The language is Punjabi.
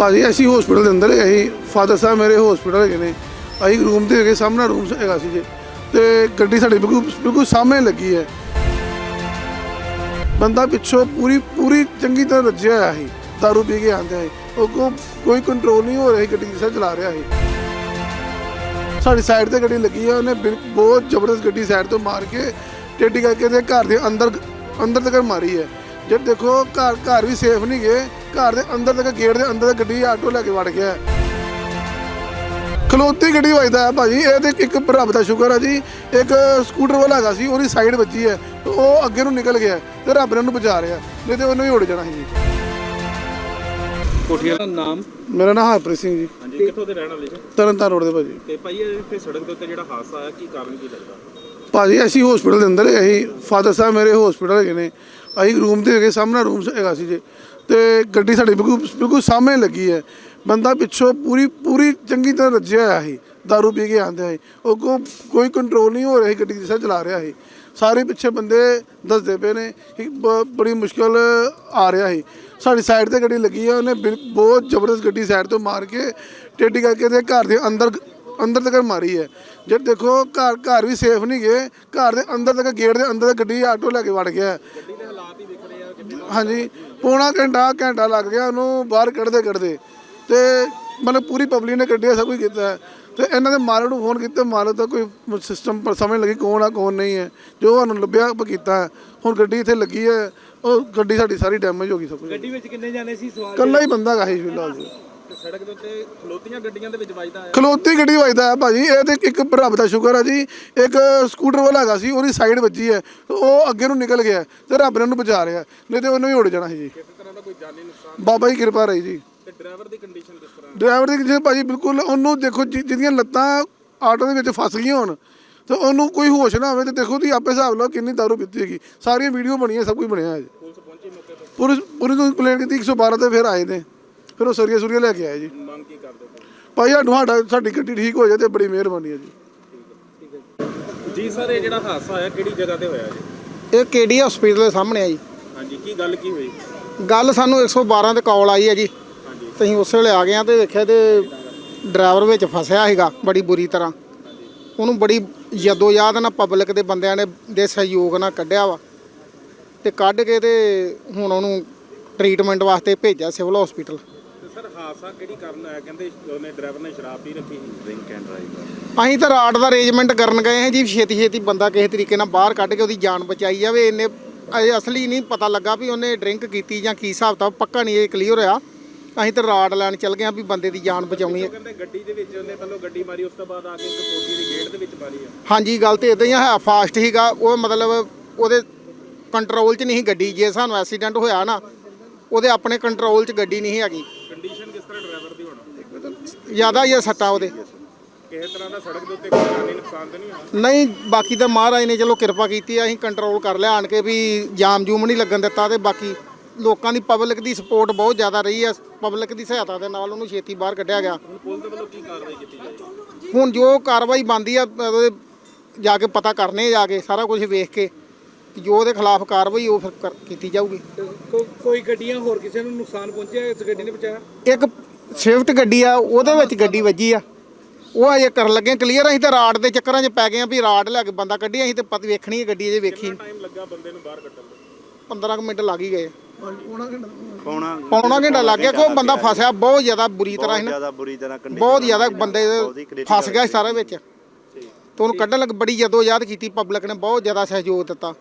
ਭਾਜੀ, ਅਸੀਂ ਹਸਪੀਟਲ ਦੇ ਅੰਦਰ ਹੈਗੇ ਸੀ ਫਾਦਰ ਸਾਹਿਬ ਮੇਰੇ ਹਸਪੀਟਲ ਹੈਗੇ ਨੇ। ਅਸੀਂ ਰੂਮ ਤੇ ਹੈਗੇ ਸਾਹਮਣਾ ਰੂਮ ਹੈਗਾ ਸੀ ਜੀ। ਤੇ ਗੱਡੀ ਸਾਡੀ ਬਿਲਕੁਲ ਬਿਲਕੁਲ ਸਾਹਮਣੇ ਲੱਗੀ ਹੈ। ਬੰਦਾ ਪਿੱਛੋਂ ਪੂਰੀ ਪੂਰੀ ਚੰਗੀ ਤਰ੍ਹਾਂ ਰੱਜਿਆ ਹੋਇਆ ਸੀ। ਦਾਰੂ ਪੀ ਕੇ ਆਂਦੇ ਸੀ। ਉਹ ਕੋ ਕੋਈ ਕੰਟਰੋਲ ਨਹੀਂ ਹੋ ਰਿਹਾ ਸੀ, ਗੱਡੀ ਜਿਸ ਤਰ੍ਹਾਂ ਚਲਾ ਰਿਹਾ ਸੀ। ਸਾਡੀ ਸਾਈਡ ਤੇ ਗੱਡੀ ਲੱਗੀ ਆ, ਉਹਨੇ ਬਿਲ- ਬਹੁਤ ਜ਼ਬਰਦਸਤ ਗੱਡੀ ਸਾਈਡ ਤੋਂ ਮਾਰ ਕੇ ਟੇਢੀ ਕਰਕੇ ਤੇ ਘਰ ਦੇ ਅੰਦਰ ਅੰਦਰ ਤੱਕ ਮਾਰੀ ਹੈ। ਜੇ ਦੇਖੋ, ਘਰ ਘਰ ਵੀ ਸੇਫ ਨਹੀਂ ਗਏ। ਘਰ ਦੇ ਅੰਦਰ ਤੱਕ ਗੇਟ ਦੇ ਅੰਦਰ ਤੱਕ ਗੱਡੀ ਆਟੋ ਲੈ ਕੇ ਵੜ ਗਿਆ। ਖਲੋਤੀ ਗੱਡੀ ਵੱਜਦਾ ਹੈ ਭਾਜੀ ਇਹ ਤੇ ਇੱਕ ਰੱਬ ਦਾ ਸ਼ੁਕਰ ਹੈ ਜੀ ਇੱਕ ਸਕੂਟਰ ਵਾਲਾ ਹੈਗਾ ਸੀ ਉਹਦੀ ਸਾਈਡ ਵੱਜੀ ਹੈ ਤੇ ਉਹ ਅੱਗੇ ਨੂੰ ਨਿਕਲ ਗਿਆ ਤੇ ਰੱਬ ਨੇ ਉਹਨੂੰ ਬਚਾ ਰਿਹਾ ਨਹੀਂ ਤੇ ਉਹਨੂੰ ਹੀ ਉੜ ਜਾਣਾ ਸੀ ਜੀ। ਕੋਠੀਆ ਦਾ ਨਾਮ? ਮੇਰਾ ਨਾਮ ਹਰਪ੍ਰੀਤ ਸਿੰਘ ਜੀ। ਹਾਂਜੀ ਕਿੱਥੋਂ ਦੇ ਰਹਿਣ ਵਾਲੇ ਜੀ? ਤਰਨਤਾਰਨ ਰੋਡ ਦੇ ਭਾਜੀ। ਤੇ ਭਾਈ ਇਹ ਇੱਥੇ ਸੜਕ ਦੇ ਉੱਤੇ ਜਿਹੜਾ ਹਾਦਸਾ ਆਇਆ ਕੀ ਕਾਰਨ ਕੀ ਲੱਗਦਾ? ਭਾਜੀ ਅਸੀਂ ਹਸਪੀਟਲ ਦੇ ਅੰਦਰ ਹੈਗੇ ਸੀ ਫਾਦਰ ਸਾਹਿਬ ਮੇਰੇ ਹਸਪੀਟਲ ਹੈਗੇ ਨੇ। ਅਸੀਂ ਰੂਮ ਤੇ ਹੈਗੇ ਸਾਹਮਣਾ ਰੂਮ ਹੈਗਾ ਸੀ ਜੀ। ਤੇ ਗੱਡੀ ਸਾਡੀ ਬਿਲਕੁਲ ਬਿਲਕੁਲ ਸਾਹਮਣੇ ਲੱਗੀ ਹੈ। ਬੰਦਾ ਪਿੱਛੋਂ ਪੂਰੀ ਪੂਰੀ ਚੰਗੀ ਤਰ੍ਹਾਂ ਰੱਜਿਆ ਹੋਇਆ ਸੀ ਦਾਰੂ ਪੀ ਕੇ ਆਂਦੇ ਸੀ। ਉਹ ਕੋ, ਕੋਈ ਕੰਟਰੋਲ ਨਹੀਂ ਹੋ ਰਿਹਾ ਸੀ, ਗੱਡੀ ਜਿਸ ਤਰ੍ਹਾਂ ਚਲਾ ਰਿਹਾ ਸੀ। ਸਾਰੇ ਪਿੱਛੇ ਬੰਦੇ ਦੱਸਦੇ ਪਏ ਨੇ ਕਿ ਬ- ਬੜੀ ਮੁਸ਼ਕਲ ਆ ਰਿਹਾ ਸੀ। ਸਾਡੀ ਸਾਈਡ ਤੇ ਗੱਡੀ ਲੱਗੀ ਹੈ ਉਹਨੇ ਬਿਲ- ਬਹੁਤ ਜ਼ਬਰਦਸਤ ਗੱਡੀ ਸਾਈਡ ਤੋਂ ਮਾਰ ਕੇ ਟੇਢੀ ਕਰਕੇ ਤੇ ਘਰ ਦੇ ਅੰਦਰ ਅੰਦਰ ਤੱਕ ਮਾਰੀ ਹੈ। ਜੇ ਦੇਖੋ ਘਰ ਘਰ ਵੀ ਸੇਫ ਨਹੀਂ ਗਏ, ਘਰ ਦੇ ਅੰਦਰ ਤੱਕ ਗੇਟ ਦੇ ਅੰਦਰ ਤੱਕ ਗੱਡੀ ਆਟੋ ਲੈ ਕੇ ਵੜ ਗਿਆ ਗੱਡੀ ਦੇ ਹਾਲਾਤ ਹੀ ਦਿਖ ਰਹੇ ਆ ਕਿ ਹਾਂਜੀ ਪੌਣਾ ਘੰਟਾ ਘੰਟਾ ਲੱਗ ਗਿਆ ਉਹਨੂੰ ਬਾਹਰ ਕੱਢਦੇ ਕੱਢਦੇ। ਤੇ ਮਤਲਬ ਪੂਰੀ ਪਬਲਿਕ ਨੇ ਕੱਢਿਆ ਸਭ ਕੁਝ ਕੀਤਾ। ਤੇ ਇਹਨਾਂ ਦੇ ਮਾਲਕ ਨੂੰ ਫੋਨ ਕੀਤਾ ਮਾਲਕ ਦਾ ਕੋਈ ਸਿਸਟਮ ਪਰ ਸਮਝ ਲੱਗੀ ਕੌਣ ਆ ਕੌਣ ਨਹੀਂ ਹੈ। ਜੋ ਸਾਨੂੰ ਲੱਭਿਆ ਆਪਾਂ ਕੀਤਾ। ਹੁਣ ਗੱਡੀ ਇੱਥੇ ਲੱਗੀ ਹੈ ਉਹ ਗੱਡੀ ਸਾਡੀ ਸਾਰੀ ਡੈਮੇਜ ਹੋ ਗਈ ਸਭ ਕੁਝ। ਗੱਡੀ ਵਿੱਚ ਕਿੰਨੇ ਜਾਣੇ ਸੀ? ਸਵਾਲ ਕੱਲਾ ਹੀ ਬੰਦਾ ਗਾ ਸੀ ਫਿਲਹਾਲ। ਸੜਕ ਦੇ ਉੱਤੇ ਖਲੋਤੀਆਂ ਗੱਡੀਆਂ ਦੇ ਵਿੱਚ ਵੱਜਦਾ ਹੈ ਖਲੋਤੀ ਗੱਡੀ ਵੱਜਦਾ ਹੈ ਭਾਜੀ। ਇਹ ਤੇ ਇੱਕ ਰੱਬ ਦਾ ਸ਼ੁਕਰ ਹੈ ਜੀ। ਇੱਕ ਸਕੂਟਰ ਵਾਲਾ ਹੈਗਾ ਸੀ ਉਹਦੀ ਸਾਈਡ ਵੱਜੀ ਹੈ। ਉਹ ਅੱਗੇ ਨੂੰ ਨਿਕਲ ਗਿਆ ਤੇ ਰੱਬ ਨੇ ਉਹਨੂੰ ਬਚਾ ਰਿਹਾ ਨਹੀਂ ਤੇ ਉਹਨੂੰ ਹੀ ਉੜ ਜਾਣਾ ਸੀ ਜੀ। ਕਿਸੇ ਤਰ੍ਹਾਂ ਦਾ ਕੋਈ ਜਾਨੀ ਨੁਕਸਾਨ ਬਾਬਾ ਦੀ ਕਿਰਪਾ ਰਹੀ ਜੀ। ਤੇ ਡਰਾਈਵਰ ਦੀ ਕੰਡੀਸ਼ਨ ਕਿਸ ਤਰ੍ਹਾਂ ਡਰਾਈਵਰ ਦੀ ਕਿਸੇ ਭਾਜੀ ਬਿਲਕੁਲ ਉਹਨੂੰ ਦੇਖੋ ਜਿ- ਜਿਹਦੀਆਂ ਲੱਤਾਂ ਆਟੋ ਦੇ ਵਿੱਚ ਫਸ ਗਈਆਂ ਹੋਣ ਤੇ ਉਹਨੂੰ ਕੋਈ ਹੋਸ਼ ਨਾ ਹੋਵੇ ਤੇ ਦੇਖੋ ਤੁਸੀਂ ਆਪੇ ਹਿਸਾਬ ਲਾਓ ਕਿੰਨੀ ਦਾਰੂ ਪੀਤੀ ਹੈਗੀ। ਸਾਰੀਆਂ ਵੀਡੀਓ ਬਣੀਆਂ ਸਭ ਕੁਝ ਬਣਿਆ ਹੈ ਜੀ। ਪੁਲਿਸ ਪਹੁੰਚੀ ਮੌਕੇ ਤੇ? ਪੁਲਿਸ ਪੁਲਿਸ ਨੂੰ ਕੰਪਲੇਂਟ ਕੀਤੀ 112 ਤੇ ਫਿਰ ਆਏ ਨੇ। ਫਿਰ ਉਹ ਸਰੀਆ ਸੁਰੀਆ ਲੈ ਕੇ ਆਏ ਜੀ। ਮੰਗ ਕੀ ਕਰਦੇ ਹੋ ਭਾਈ ਸਾਡਾ ਸਾਡਾ ਸਾਡੀ ਗੱਡੀ ਠੀਕ ਹੋ ਜਾਏ ਤੇ ਬੜੀ ਮਿਹਰਬਾਨੀ ਹੈ ਜੀ। ਜੀ ਸਰ ਇਹ ਜਿਹੜਾ ਹਾਦਸਾ ਆਇਆ ਕਿਹੜੀ ਜਗ੍ਹਾ ਤੇ ਹੋਇਆ ਜੀ? ਇਹ ਕੇਡੀ ਹਸਪੀਟਲ ਦੇ ਸਾਹਮਣੇ ਆ ਜੀ। ਹਾਂਜੀ ਕੀ ਗੱਲ ਕੀ ਹੋਈ? ਗੱਲ ਸਾਨੂੰ 112 ਤੇ ਕਾਲ ਆਈ ਹੈ ਜੀ। ਹਾਂਜੀ। ਤੇ ਅਸੀਂ ਉਸੇ ਵੇਲੇ ਆ ਗਏ ਆ ਤੇ ਵੇਖਿਆ ਤੇ ਡਰਾਈਵਰ ਵਿੱਚ ਫਸਿਆ ਹੈਗਾ ਬੜੀ ਬੁਰੀ ਤਰ੍ਹਾਂ। ਉਹਨੂੰ ਬੜੀ ਯਦੋ ਯਾਦ ਨਾਲ ਪਬਲਿਕ ਦੇ ਬੰਦਿਆਂ ਨੇ ਦੇ ਸਹਿਯੋਗ ਨਾਲ ਕੱਢਿਆ ਵਾ। ਤੇ ਕੱਢ ਕੇ ਤੇ ਹੁਣ ਉਹਨੂੰ ਟ੍ਰੀਟਮੈਂਟ ਵਾਸਤੇ ਭੇਜਿਆ ਸਿਵਲ ਹਸਪੀਟਲ। ਹਾਦਸਾ ਕਿਹੜੀ ਕਾਰਨ ਆਇਆ ਕਹਿੰਦੇ ਉਹਨੇ ਡਰਾਈਵਰ ਨੇ ਸ਼ਰਾਬ ਪੀ ਰੱਖੀ ਸੀ। ਡਰਿੰਕ ਐਂਡ ਡਰਾਈਵ ਅਸੀਂ ਤਾਂ ਰਾਡ ਦਾ ਅਰੇਂਜਮੈਂਟ ਕਰਨ ਗਏ ਹਾਂ ਜੀ ਛੇਤੀ ਛੇਤੀ ਬੰਦਾ ਕਿਸੇ ਤਰੀਕੇ ਨਾਲ ਬਾਹਰ ਕੱਢ ਕੇ ਉਹਦੀ ਜਾਨ ਬਚਾਈ ਜਾਵੇ। ਇਹਨੇ ਅਜੇ ਅਸਲੀ ਨਹੀਂ ਪਤਾ ਲੱਗਾ ਵੀ ਉਹਨੇ ਡਰਿੰਕ ਕੀਤੀ ਜਾਂ ਕੀ ਹਿਸਾਬ ਤਾਂ ਪੱਕਾ ਨਹੀਂ ਇਹ ਕਲੀਅਰ ਹੋਇਆ। ਅਸੀਂ ਤਾਂ ਰਾਡ ਲੈਣ ਚੱਲ ਗਏ ਹਾਂ ਵੀ ਬੰਦੇ ਦੀ ਜਾਨ ਬਚਾਉਣੀ ਹੈ। ਕਹਿੰਦੇ ਗੱਡੀ ਦੇ ਵਿੱਚ ਉਹਨੇ ਪਹਿਲਾਂ ਗੱਡੀ ਮਾਰੀ ਉਸ ਤੋਂ ਬਾਅਦ ਆ ਕੇ ਇੱਕ ਕੋਠੀ ਦੀ ਗੇਟ ਦੇ ਵਿੱਚ ਮਾਰੀ ਆ। ਹਾਂਜੀ ਗੱਲ ਤੇ ਇਦਾਂ ਹੀ ਆ, ਹੈ ਫਾਸਟ ਹੀਗਾ ਉਹ ਮਤਲਬ ਉਹਦੇ ਕੰਟਰੋਲ 'ਚ ਨਹੀਂ ਸੀ ਗੱਡੀ ਜੇ ਸਾਨੂੰ ਐਕਸੀਡੈਂਟ ਹੋਇਆ ਨਾ ਉਹਦੇ ਆਪਣੇ ਕੰਟਰੋਲ 'ਚ ਗੱਡੀ ਨਹੀਂ ਸੀ ਹੈਗੀ ਕੰਡੀਸ਼ਨ ਕਿਸ ਤਰ੍ਹਾਂ ਡਰਾਈਵਰ ਦੀ ਹੋਣਾ ਜ਼ਿਆਦਾ ਹੀ ਆ ਸੱਟਾਂ ਉਹਦੇ। ਕਿਸੇ ਤਰ੍ਹਾਂ ਦਾ ਸੜਕ ਦੇ ਉੱਤੇ ਕੋਈ ਜਾਨੀ ਨੁਕਸਾਨ ਤਾਂ ਨਹੀਂ ਹੋਇਆ? ਨਹੀਂ ਬਾਕੀ ਤਾਂ ਮਹਾਰਾਜ ਨੇ ਚਲੋ ਕਿਰਪਾ ਕੀਤੀ ਆ ਅਸੀਂ ਕੰਟਰੋਲ ਕਰ ਲਿਆ ਆਣ ਕੇ ਵੀ ਜਾਮ ਜੂਮ ਨਹੀਂ ਲੱਗਣ ਦਿੱਤਾ ਤੇ ਬਾਕੀ ਲੋਕਾਂ ਦੀ ਪਬਲਿਕ ਦੀ ਸਪੋਰਟ ਬਹੁਤ ਜ਼ਿਆਦਾ ਰਹੀ ਆ ਪਬਲਿਕ ਦੀ ਸਹਾਇਤਾ ਦੇ ਨਾਲ ਉਹਨੂੰ ਛੇਤੀ ਬਾਹਰ ਕੱਢਿਆ ਗਿਆ। ਹੁਣ ਪੁਲਿਸ ਦੇ ਵੱਲੋਂ ਕੀ ਕਾਰਵਾਈ ਕੀਤੀ ਜਾਏਗੀ ਹੁਣ ਜੋ ਕਾਰਵਾਈ ਬਣਦੀ ਆ ਉਹਦੇ ਜਾ ਕੇ ਪਤਾ ਕਰਨੇ ਆ ਜਾ ਕੇ ਸਾਰਾ ਕੁਝ ਵੇਖ ਕੇ ਕਿ ਜੋ ਉਹਦੇ ਖਿਲਾਫ ਕਾਰਵਾਈ ਉਹ ਫਿਰ ਕਰ- ਕੀਤੀ ਜਾਊਗੀ। ਕੋਈ ਗੱਡੀਆਂ ਹੋਰ ਕਿਸੇ ਨੂੰ ਨੁਕਸਾਨ ਪਹੁੰਚਿਆ ਇਸ ਗੱਡੀ ਨੇ ਬਚਾਇਆ? ਇੱਕ ਸਵਿਫਟ ਗੱਡੀ ਆ ਉਹਦੇ ਵਿੱਚ ਗੱਡੀ ਵੱਜੀ ਆ। ਉਹ ਅਜੇ ਕਰਨ ਲੱਗੇ ਕਲੀਅਰ ਅਸੀਂ ਤਾਂ ਰਾਡ ਦੇ ਚੱਕਰਾਂ 'ਚ ਪੈ ਗਏ ਆ ਵੀ ਰਾਡ ਲੈ ਕੇ ਬੰਦਾ ਕੱਢੀ ਅਸੀਂ ਤੇ ਪਤ ਵੇਖਣੀ ਹੈ ਗੱਡੀ ਅਜੇ ਵੇਖੀ। ਟਾਈਮ ਲੱਗਾ ਬੰਦੇ ਨੂੰ ਬਾਹਰ ਕੱਢਣ ਨੂੰ? 15 ਕੁ ਮਿੰਟ ਲੱਗ ਹੀ ਗਏ। ਪੌਣਾ ਪੌਣਾ ਘੰਟਾ ਲੱਗ ਗਿਆ ਕੋਈ ਬੰਦਾ ਫਸਿਆ ਬਹੁਤ ਜ਼ਿਆਦਾ ਬੁਰੀ ਤਰ੍ਹਾਂ ਨਾ। ਜ਼ਿਆਦਾ ਬੁਰੀ ਤਰ੍ਹਾਂ ਕੰਡੀਸ਼ਨ ਬਹੁਤ ਜ਼ਿਆਦਾ ਬੰਦੇ ਫਸ ਗਿਆ ਸਾਰਾ ਵਿੱਚ। ਤੇ ਉਹਨੂੰ ਕੱਢਣ ਲੱਗ ਬੜੀ ਜਦੋਂ ਯਾਦ ਕੀਤੀ ਪਬਲਿਕ ਨੇ ਬਹੁਤ ਜ਼ਿਆਦਾ ਸਹਿਯੋਗ ਦਿੱਤਾ।